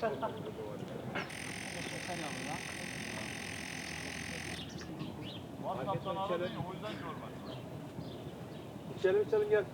WhatsApp'tan aradın ya o yüzden görmez. İçelim içelim gel.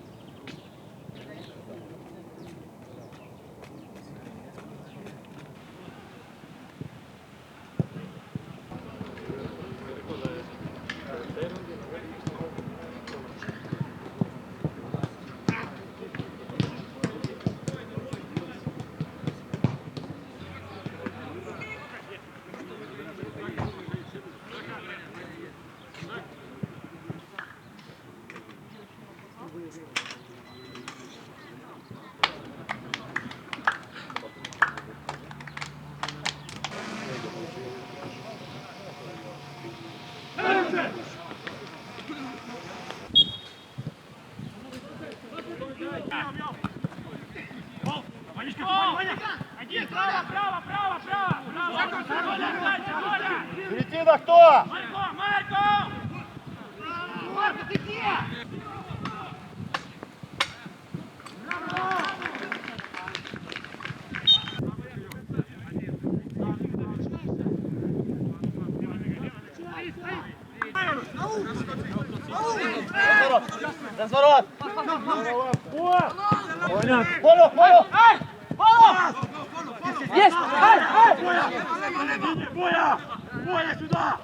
Перейти на кто? Марко, Марко! Марко, ты где? Разворот! Понял! Понял! Понял! Есть! Ай, ай! Боя! Боя сюда!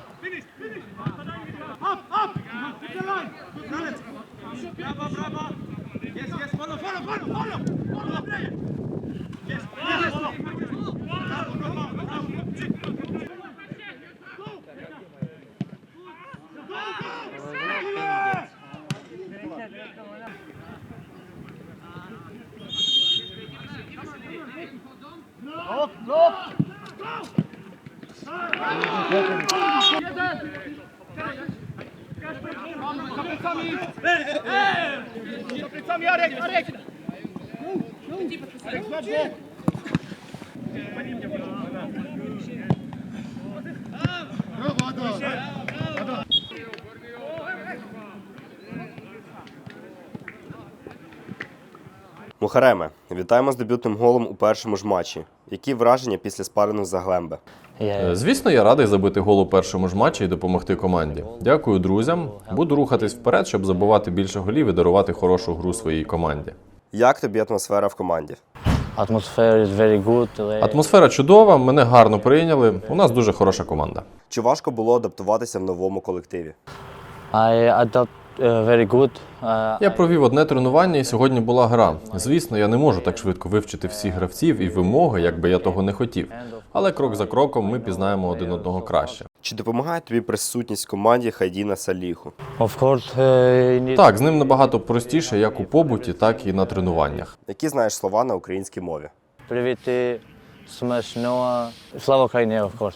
Браво, браво! Есть, есть, follow, follow, follow, follow! Follow, Мухареме, вітаємо з дебютним голом у першому ж матчі. Які враження після спарену за Глембе? Е, Звісно, я радий забити гол у першому ж матчі і допомогти команді. Дякую друзям. Буду рухатись вперед, щоб забивати більше голів і дарувати хорошу гру своїй команді. Як тобі атмосфера в команді? Атмосфера чудова, мене гарно прийняли. У нас дуже хороша команда. Чи важко було адаптуватися в новому колективі? I very good. Uh, Я провів одне тренування і сьогодні була гра. Звісно, я не можу так швидко вивчити всіх гравців і вимоги, як би я того не хотів. Але крок за кроком ми пізнаємо один одного краще. Чи допомагає тобі присутність в команді Хайдіна Саліху? of course, you need Так, з ним набагато простіше, як у побуті, так і на тренуваннях. Які знаєш слова на українській мові? привіти, смачного. Слава Україні, of course.